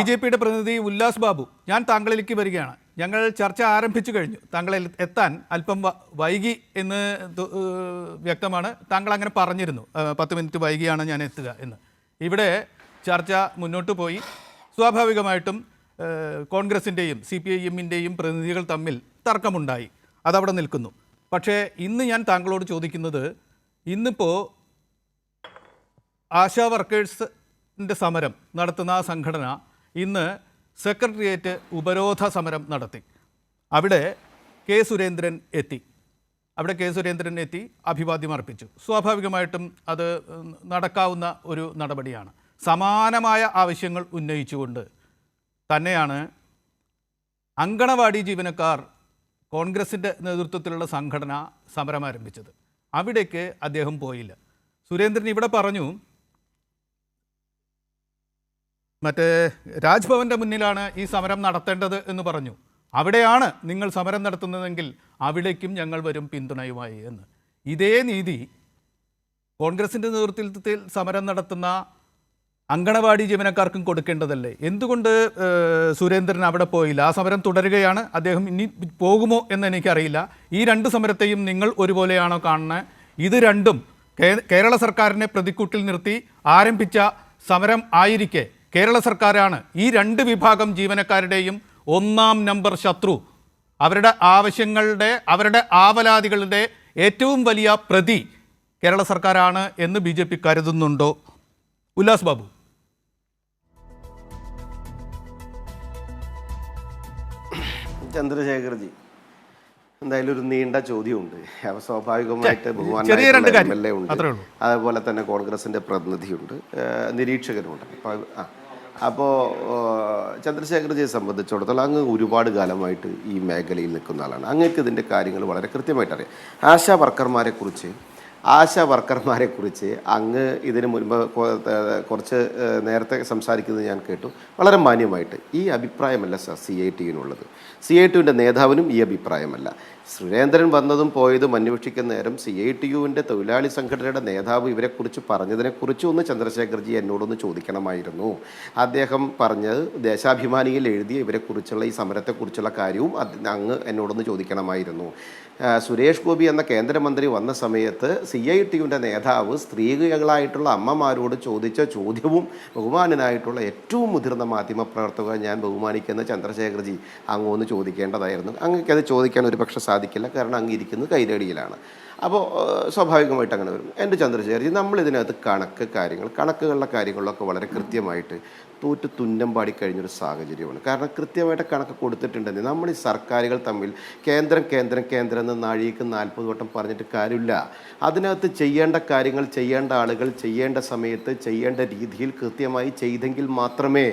B J പിയുടെ പ്രതിനിധി ഉല്ലാസ് ബാബു ഞാൻ താങ്കളിലേക്ക് വരികയാണ്. ഞങ്ങൾ ചർച്ച ആരംഭിച്ചു കഴിഞ്ഞു. താങ്കൾ എത്താൻ അല്പം വൈകി എന്ന് വ്യക്തമാണ്. താങ്കൾ അങ്ങനെ പറഞ്ഞിരുന്നു. പത്ത് മിനിറ്റ് വൈകിയാണ് ഞാൻ എത്തുക എന്ന്. ഇവിടെ ചർച്ച മുന്നോട്ട് പോയി. സ്വാഭാവികമായിട്ടും കോൺഗ്രസിന്റെയും സി പി ഐ എമ്മിന്റെയും പ്രതിനിധികൾ തമ്മിൽ തർക്കമുണ്ടായി. അതവിടെ നിൽക്കുന്നു. പക്ഷേ ഇന്ന് ഞാൻ താങ്കളോട് ചോദിക്കുന്നത് ഇന്നിപ്പോൾ ആശാ വർക്കേഴ്സിന്റെ സമരം നടത്തുന്ന ആ സംഘടന ഇന്ന് സെക്രട്ടേറിയറ്റ് ഉപരോധ സമരം നടത്തി. അവിടെ കെ സുരേന്ദ്രൻ എത്തി. അവിടെ കെ സുരേന്ദ്രൻ എത്തി അഭിവാദ്യം അർപ്പിച്ചു. സ്വാഭാവികമായിട്ടും അത് നടക്കാവുന്ന ഒരു നടപടിയാണ്. സമാനമായ ആവശ്യങ്ങൾ ഉന്നയിച്ചുകൊണ്ട് തന്നെയാണ് അങ്കണവാടി ജീവനക്കാർ കോൺഗ്രസിന്റെ നേതൃത്വത്തിലുള്ള സംഘടന സമരം ആരംഭിച്ചത്. അവിടേക്ക് അദ്ദേഹം പോയില്ല. സുരേന്ദ്രൻ ഇവിടെ പറഞ്ഞു മറ്റേ രാജ്ഭവന്റെ മുന്നിലാണ് ഈ സമരം നടത്തേണ്ടത് എന്ന് പറഞ്ഞു. അവിടെയാണ് നിങ്ങൾ സമരം നടത്തുന്നതെങ്കിൽ അവിടേക്കും ഞങ്ങൾ വരും പിന്തുണയുമായി എന്ന്. ഇതേ നീതി കോൺഗ്രസിന്റെ നേതൃത്വത്തിൽ സമരം നടത്തുന്ന അങ്കണവാടി ജീവനക്കാർക്കും കൊടുക്കേണ്ടതല്ലേ? എന്തുകൊണ്ട് സുരേന്ദ്രൻ അവിടെ പോയില്ല? ആ സമരം തുടരുകയാണ്. അദ്ദേഹം ഇനി പോകുമോ എന്ന് എനിക്കറിയില്ല. ഈ രണ്ട് സമരത്തെയും നിങ്ങൾ ഒരുപോലെയാണോ കാണുന്നത് ഇത് രണ്ടും കേരള സർക്കാരിനെ പ്രതിക്കൂട്ടിൽ നിർത്തി ആരംഭിച്ച സമരം ആയിരിക്കെ. കേരള സർക്കാരാണ് ഈ രണ്ട് വിഭാഗം ജീവനക്കാരുടെയും ഒന്നാം നമ്പർ ശത്രു. അവരുടെ ആവശ്യങ്ങളുടെ അവരുടെ ആവലാതികളുടെ ഏറ്റവും വലിയ പ്രതി കേരള സർക്കാരാണ് എന്ന് ബി ജെ പി കരുതുന്നുണ്ടോ? ഉല്ലാസ് ബാബു. ചന്ദ്രശേഖർജി. എന്തായാലും ഒരു നീണ്ട ചോദ്യമുണ്ട്. അപ്പൊ സ്വാഭാവികമായിട്ട് ബഹുമാനായിട്ടുള്ള. എം എൽ എ ഉണ്ട്. അതേപോലെ തന്നെ കോൺഗ്രസിന്റെ പ്രതിനിധിയുണ്ട്. നിരീക്ഷകരുമുണ്ട്. അപ്പോൾ ആ. അപ്പോൾ ചന്ദ്രശേഖർജിയെ സംബന്ധിച്ചിടത്തോളം അങ്ങ് ഒരുപാട് കാലമായിട്ട് ഈ മേഖലയിൽ നിൽക്കുന്ന ആളാണ്. അങ്ങക്ക് ഇതിന്റെ കാര്യങ്ങൾ വളരെ കൃത്യമായിട്ട് അറിയാം ആശാ വർക്കർമാരെ കുറിച്ച് ആശാ വർക്കർമാരെ കുറിച്ച് അങ്ങ് ഇതിനു മുൻപ് കുറച്ച് നേരത്തെ സംസാരിക്കുന്നത് ഞാൻ കേട്ടു. വളരെ മാന്യമായിട്ട് ഈ അഭിപ്രായമല്ല സർ സി ഐ ടിയുനുള്ളത് സി ഐ ടിയുടെ നേതാവിനും ഈ അഭിപ്രായമല്ല. സുരേന്ദ്രൻ വന്നതും പോയതും അന്വേഷിക്കുന്ന നേരം സി ഐ ടി യുവിന്റെ തൊഴിലാളി സംഘടനയുടെ നേതാവ് ഇവരെക്കുറിച്ച് പറഞ്ഞതിനെക്കുറിച്ച് ഒന്ന് ചന്ദ്രശേഖർജി എന്നോടൊന്ന് ചോദിക്കണമായിരുന്നു. അദ്ദേഹം പറഞ്ഞത് ദേശാഭിമാനിയിൽ എഴുതിയ ഇവരെക്കുറിച്ചുള്ള ഈ സമരത്തെക്കുറിച്ചുള്ള കാര്യവും അങ്ങ് എന്നോടൊന്ന് ചോദിക്കണമായിരുന്നു. സുരേഷ് ഗോപി എന്ന കേന്ദ്രമന്ത്രി വന്ന സമയത്ത് സി ഐ ടിയുടെ നേതാവ് സ്ത്രീകളായിട്ടുള്ള അമ്മമാരോട് ചോദിച്ച ചോദ്യവും ബഹുമാനനായിട്ടുള്ള ഏറ്റവും മുതിർന്ന മാധ്യമ പ്രവർത്തകർ ഞാൻ ബഹുമാനിക്കുന്ന ചന്ദ്രശേഖർജി അങ്ങ് ഒന്ന് ചോദിക്കേണ്ടതായിരുന്നു. അങ്ങക്കത് ചോദിക്കാൻ ഒരു പക്ഷേ സാധിക്കില്ല കാരണം അങ്ങ് ഇരിക്കുന്നത് കൈരടിയിലാണ് അപ്പോൾ സ്വാഭാവികമായിട്ട് അങ്ങനെ വരും. എന്റെ ചന്ദ്രശേഖർജി നമ്മൾ ഇതിനകത്ത് കണക്ക് കാര്യങ്ങൾ കണക്കുകളുടെ കാര്യങ്ങളിലൊക്കെ വളരെ കൃത്യമായിട്ട് തോറ്റ് തുന്നം പാടി കഴിഞ്ഞൊരു സാഹചര്യമാണ്. കാരണം കൃത്യമായിട്ട് കണക്ക് കൊടുത്തിട്ടുണ്ടെങ്കിൽ നമ്മൾ ഈ സർക്കാരുകൾ തമ്മിൽ കേന്ദ്രം കേന്ദ്രം കേന്ദ്രം എന്ന് നാഴിക്ക് നാൽപ്പത് വട്ടം പറഞ്ഞിട്ട് കാര്യമില്ല. അതിനകത്ത് ചെയ്യേണ്ട കാര്യങ്ങൾ ചെയ്യേണ്ട ആളുകൾ ചെയ്യേണ്ട സമയത്ത് ചെയ്യേണ്ട രീതിയിൽ കൃത്യമായി ചെയ്തെങ്കിൽ മാത്രമേ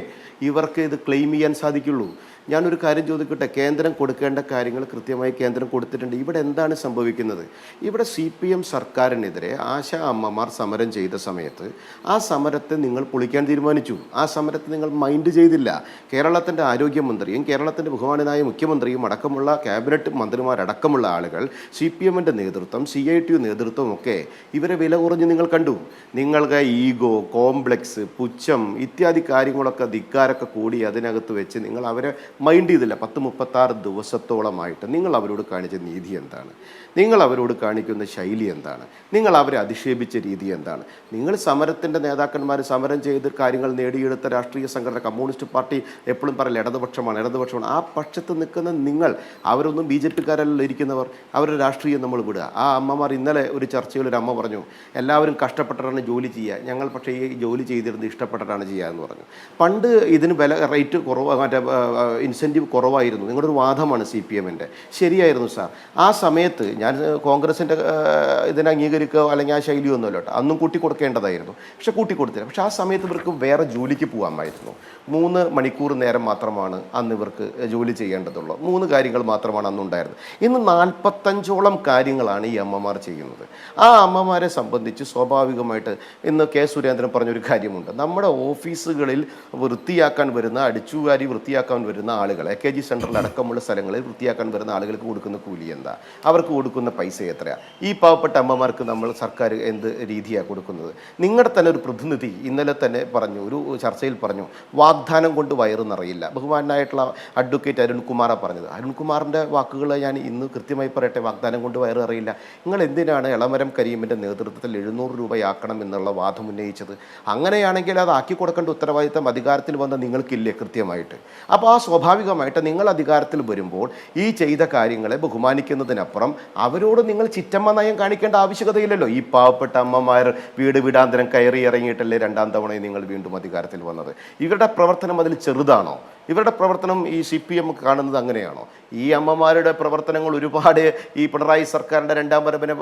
ഇവർക്ക് ഇത് ക്ലെയിം ചെയ്യാൻ സാധിക്കുള്ളൂ. ഞാനൊരു കാര്യം ചോദിക്കട്ടെ? കേന്ദ്രം കൊടുക്കേണ്ട കാര്യങ്ങൾ കൃത്യമായി കേന്ദ്രം കൊടുത്തിട്ടുണ്ട്. ഇവിടെ എന്താണ് സംഭവിക്കുന്നത്? ഇവിടെ സി പി എം സർക്കാരിനെതിരെ ആശാ അമ്മമാർ സമരം ചെയ്ത സമയത്ത് ആ സമരത്തെ നിങ്ങൾ പൊളിക്കാൻ തീരുമാനിച്ചു. ആ സമരത്തെ നിങ്ങൾ മൈൻഡ് ചെയ്തില്ല. കേരളത്തിന്റെ ആരോഗ്യമന്ത്രിയും കേരളത്തിന്റെ ബഹുമാനനായ മുഖ്യമന്ത്രിയും അടക്കമുള്ള ക്യാബിനറ്റ് മന്ത്രിമാരടക്കമുള്ള ആളുകൾ സി പി എമ്മിന്റെ നേതൃത്വം സി ഐ ടി യു നേതൃത്വം ഒക്കെ ഇവരെ വില കുറഞ്ഞ് നിങ്ങൾ കണ്ടു. നിങ്ങൾക്ക് ഈഗോ കോംപ്ലക്സ് പുച്ഛം ഇത്യാദി കാര്യങ്ങളൊക്കെ ധിക്കാരൊക്കെ കൂടി അതിനകത്ത് വെച്ച് നിങ്ങൾ അവരെ മൈൻഡ് ചെയ്തില്ല. പത്ത് മുപ്പത്താറ് ദിവസത്തോളമായിട്ട് നിങ്ങൾ അവരോട് കാണിച്ച നീതി എന്താണ്? നിങ്ങൾ അവരോട് കാണിക്കുന്ന ശൈലി എന്താണ്? നിങ്ങൾ അവരെ അധിക്ഷേപിച്ച രീതി എന്താണ്? നിങ്ങൾ സമരത്തിന്റെ നേതാക്കന്മാർ സമരം ചെയ്ത് കാര്യങ്ങൾ നേടിയെടുത്ത രാഷ്ട്രീയ സംഘടന കമ്മ്യൂണിസ്റ്റ് പാർട്ടി എപ്പോഴും പറയില്ല ഇടതുപക്ഷമാണ് ഇടതുപക്ഷമാണ്. ആ പക്ഷത്ത് നിൽക്കുന്ന നിങ്ങൾ അവരൊന്നും ബി ജെ പിക്കാരല്ല ഇരിക്കുന്നവർ അവരുടെ രാഷ്ട്രീയം നമ്മൾ വിടുക. ആ അമ്മമാർ ഇന്നലെ ഒരു ചർച്ചയിൽ ഒരു അമ്മ പറഞ്ഞു എല്ലാവരും കഷ്ടപ്പെട്ടിട്ടാണ് ജോലി ചെയ്യുക. ഞങ്ങൾ പക്ഷേ ഈ ജോലി ചെയ്തിരുന്നത് ഇഷ്ടപ്പെട്ടിട്ടാണ് ചെയ്യുക എന്ന് പറഞ്ഞു. പണ്ട് ഇതിന് വില റേറ്റ് കുറവ് മറ്റേ ഇൻസെന്റീവ് കുറവായിരുന്നു. നിങ്ങളുടെ ഒരു വാദമാണ് സി പി എമ്മിന്റെ ശരിയായിരുന്നു സാർ. ആ സമയത്ത് ഞാൻ കോൺഗ്രസിന്റെ ഇതിനെ അംഗീകരിക്കുക അല്ലെങ്കിൽ ആ ശൈലിയൊന്നുമല്ല കേട്ടോ. അന്നും കൂട്ടി കൊടുക്കേണ്ടതായിരുന്നു പക്ഷെ കൂട്ടി കൊടുത്തില്ല പക്ഷെ ആ സമയത്ത് ഇവർക്ക് വേറെ ജോലിക്ക് പോകാമായിരുന്നു. മൂന്ന് മണിക്കൂർ നേരം മാത്രമാണ് അന്ന് ഇവർക്ക് ജോലി ചെയ്യേണ്ടതുള്ളൂ. മൂന്ന് കാര്യങ്ങൾ മാത്രമാണ് അന്നുണ്ടായിരുന്നത്. ഇന്ന് നാൽപ്പത്തഞ്ചോളം കാര്യങ്ങളാണ് ഈ അമ്മമാർ ചെയ്യുന്നത്. ആ അമ്മമാരെ സംബന്ധിച്ച് സ്വാഭാവികമായിട്ട് ഇന്ന് കെ സുരേന്ദ്രൻ പറഞ്ഞൊരു കാര്യമുണ്ട്. നമ്മുടെ ഓഫീസുകളിൽ വൃത്തിയാക്കാൻ വരുന്ന അടിച്ചുകാരി വൃത്തിയാക്കാൻ വരുന്ന ആളുകൾ എ കെ ജി സെന്ററിൽ അടക്കമുള്ള സ്ഥലങ്ങളിൽ വൃത്തിയാക്കാൻ വരുന്ന ആളുകൾക്ക് കൊടുക്കുന്ന കൂലി എന്താ? അവർക്ക് കൊടുക്കുന്ന പൈസ എത്രയാണ് ഈ പാവപ്പെട്ട അമ്മമാർക്ക് നമ്മൾ സർക്കാർ എന്ത് രീതിയാണ് കൊടുക്കുന്നത്? നിങ്ങളുടെ തന്നെ ഒരു പ്രതിനിധി ഇന്നലെ തന്നെ പറഞ്ഞു ഒരു ചർച്ചയിൽ പറഞ്ഞു വാഗ്ദാനം കൊണ്ട് വയറ് നിറയില്ല. ബഹുമാനായിട്ടുള്ള അഡ്വക്കേറ്റ് അരുൺകുമാറാണ് പറഞ്ഞത്. അരുൺകുമാറിന്റെ വാക്കുകൾ ഞാൻ ഇന്ന് കൃത്യമായി പറയട്ടെ വാഗ്ദാനം കൊണ്ട് വയറ് നിങ്ങൾ എന്തിനാണ് ഇളമരം കരീമിന്റെ നേതൃത്വത്തിൽ എഴുന്നൂറ് രൂപയാക്കണം എന്നുള്ള വാദം ഉന്നയിച്ചത്? അങ്ങനെയാണെങ്കിൽ അത് ആക്കി കൊടുക്കേണ്ട ഉത്തരവാദിത്തം അധികാരത്തിൽ വന്ന നിങ്ങൾക്കില്ലേ കൃത്യമായിട്ട്? അപ്പോൾ ആ സ്വാഭാവികമായിട്ട് നിങ്ങൾ അധികാരത്തിൽ വരുമ്പോൾ ഈ ചെയ്ത കാര്യങ്ങളെ ബഹുമാനിക്കുന്നതിനപ്പുറം അവരോട് നിങ്ങൾ ചിറ്റമ്മ നയം കാണിക്കേണ്ട ആവശ്യകതയില്ലല്ലോ. ഈ പാവപ്പെട്ട അമ്മമാർ വീട് വീടാന്തരം കയറി ഇറങ്ങിയിട്ടല്ലേ രണ്ടാം തവണയും നിങ്ങൾ വീണ്ടും അധികാരത്തിൽ വന്നത്. ഇവരുടെ പ്രവർത്തനം അതിൽ ചെറുതാണോ? ഇവരുടെ പ്രവർത്തനം ഈ സി പി എം കാണുന്നത് അങ്ങനെയാണോ? ഈ അമ്മമാരുടെ പ്രവർത്തനങ്ങൾ ഒരുപാട് ഈ പിണറായി സർക്കാരിന്റെ രണ്ടാം വരവിനെ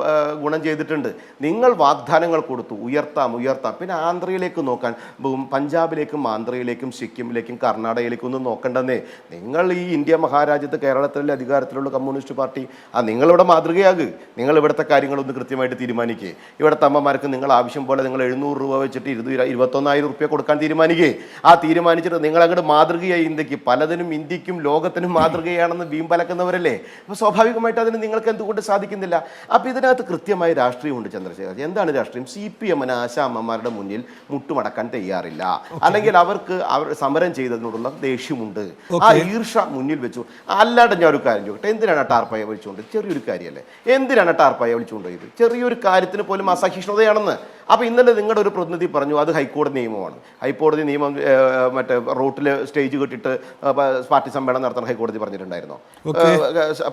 ഗുണം ചെയ്തിട്ടുണ്ട്. നിങ്ങൾ വാഗ്ദാനങ്ങൾ കൊടുത്തു ഉയർത്താം ഉയർത്താം. പിന്നെ ആന്ധ്രയിലേക്ക് നോക്കാൻ പഞ്ചാബിലേക്കും ആന്ധ്രയിലേക്കും സിക്കിമിലേക്കും കർണാടകയിലേക്കും ഒന്നും നോക്കണ്ടെന്നേ. നിങ്ങൾ ഈ ഇന്ത്യ മഹാരാജ്യത്ത് കേരളത്തിലെ അധികാരത്തിലുള്ള കമ്മ്യൂണിസ്റ്റ് പാർട്ടി? ആ നിങ്ങളിവിടെ മാതൃകയാകുക നിങ്ങൾ ഇവിടുത്തെ കാര്യങ്ങളൊന്ന് കൃത്യമായിട്ട് തീരുമാനിക്കുക ഇവിടുത്തെ അമ്മമാർക്ക് നിങ്ങൾ ആവശ്യം പോലെ നിങ്ങൾ എഴുന്നൂറ് രൂപ വെച്ചിട്ട് ഇരുപത് ഇരുപത്തൊന്നായിരം റുപ്യ കൊടുക്കാൻ തീരുമാനിക്കുക ആ തീരുമാനിച്ചിട്ട് നിങ്ങൾ അങ്ങോട്ട് മാതൃകയായി ഇന്ത്യയ്ക്ക്. പലതിനും ഇന്ത്യക്കും ലോകത്തിനും മാതൃകയാണെന്ന് വീമ്പലക്കുന്നവരല്ലേ അപ്പോൾ സ്വാഭാവികമായിട്ട് അതിന് നിങ്ങൾക്ക് എന്തുകൊണ്ട് സാധിക്കുന്നില്ല? അപ്പോൾ ഇതിനകത്ത് കൃത്യമായ രാഷ്ട്രീയമുണ്ട് ചന്ദ്രശേഖർ എന്താണ് രാഷ്ട്രീയം? സി പി എമ്മിന് ആശാ അമ്മമാരുടെ മുന്നിൽ മുട്ടുമടക്കാൻ തയ്യാറില്ല. അല്ലെങ്കിൽ അവർക്ക് അവർ സമരം ചെയ്തതിനോടുള്ള ദേഷ്യമുണ്ട്. ആ ഈർഷ മുന്നിൽ വെച്ചു. അല്ലാണ്ട് ഞാൻ ഒരു കാര്യം ചോദിക്കട്ടെ. എന്തിനാണ് ടാർപ്പായ വിളിച്ചുകൊണ്ട് ചെറിയൊരു കാര്യമല്ലേ? എന്തിനാണ് ടാർപ്പായ വിളിച്ചുകൊണ്ട് ഇത് ചെറിയൊരു കാര്യത്തിന് പോലും അസഹിഷ്ണുതയാണെന്ന്. അപ്പോൾ ഇന്നലെ നിങ്ങളുടെ ഒരു പ്രതിനിധി പറഞ്ഞു അത് ഹൈക്കോടതി നിയമമാണ്. ഹൈക്കോടതി നിയമം മറ്റേ റോട്ടിൽ സ്റ്റേജ് കെട്ടിട്ട് പാർട്ടി സമ്മേളനം നടത്താൻ ഹൈക്കോടതി പറഞ്ഞിട്ടുണ്ടായിരുന്നു.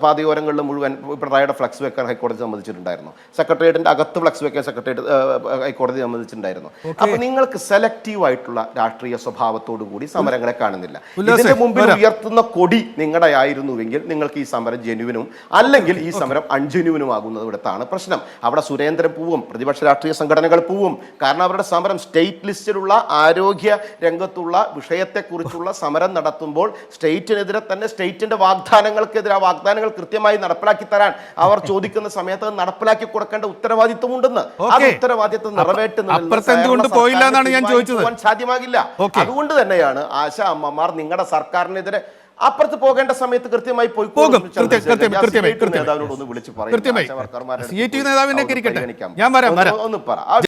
പാതിയോരങ്ങളിൽ മുഴുവൻ പിണറായിയുടെ ഫ്ലക്സ് വെക്കാൻ ഹൈക്കോടതി സമ്മതിച്ചിട്ടുണ്ടായിരുന്നു. സെക്രട്ടേറിയറ്റിന്റെ അകത്ത് ഫ്ലക്സ് വെക്കാൻ സെക്രട്ടേറിയറ്റ് ഹൈക്കോടതി സമ്മതിച്ചിട്ടുണ്ടായിരുന്നു. അപ്പോൾ നിങ്ങൾക്ക് സെലക്റ്റീവ് ആയിട്ടുള്ള രാഷ്ട്രീയ സ്വഭാവത്തോടു കൂടി സമരങ്ങളെ കാണുന്നില്ല. ഇതിന്റെ മുമ്പിൽ ഉയർത്തുന്ന കൊടി നിങ്ങളുടെ ആയിരുന്നുവെങ്കിൽ നിങ്ങൾക്ക് ഈ സമരം ജെനുവിനും അല്ലെങ്കിൽ ഈ സമരം അൺജെനുവിനും ആകുന്നത് ഇവിടത്താണ് പ്രശ്നം. അവിടെ സുരേന്ദ്രൻ പൂവും പ്രതിപക്ഷ രാഷ്ട്രീയ സംഘടനകൾ പൂവും. കാരണം അവരുടെ സമരം സ്റ്റേറ്റ് ലിസ്റ്റിലുള്ള ആരോഗ്യ രംഗത്തുള്ള വിഷയത്തെക്കുറിച്ചുള്ള സമരം നടത്തുമ്പോൾ സ്റ്റേറ്റിനെതിരെ തന്നെ സ്റ്റേറ്റിന്റെ വാഗ്ദാനങ്ങൾക്കെതിരെ ആ വാഗ്ദാനങ്ങൾ കൃത്യമായി നടപ്പിലാക്കി തരാൻ അവർ ചോദിക്കുന്ന സമയത്ത് നടപ്പിലാക്കി കൊടുക്കേണ്ട ഉത്തരവാദിത്വമുണ്ടെന്ന്. ആ Okay. ഉത്തരവാദിത്വം നിറവേറ്റുന്നതിൽ സാധ്യമാകില്ല. അതുകൊണ്ട് തന്നെയാണ് ആശ അമ്മമാർ നിങ്ങളുടെ സർക്കാരിനെതിരെ അപ്പുറത്ത് പോകേണ്ട സമയത്ത് കൃത്യമായി പോയി പോകും. കൃത്യമായി, കൃത്യമായി. നേതാവിനോട് ഒന്ന് വിളിച്ച് പറയും കൃത്യമായി. ആശാ വർക്കർമാരുടെ CIT അടുത്ത് നേതാവിനെ അവർക്ക് ഞാൻ വരാം, ഒന്ന് പറ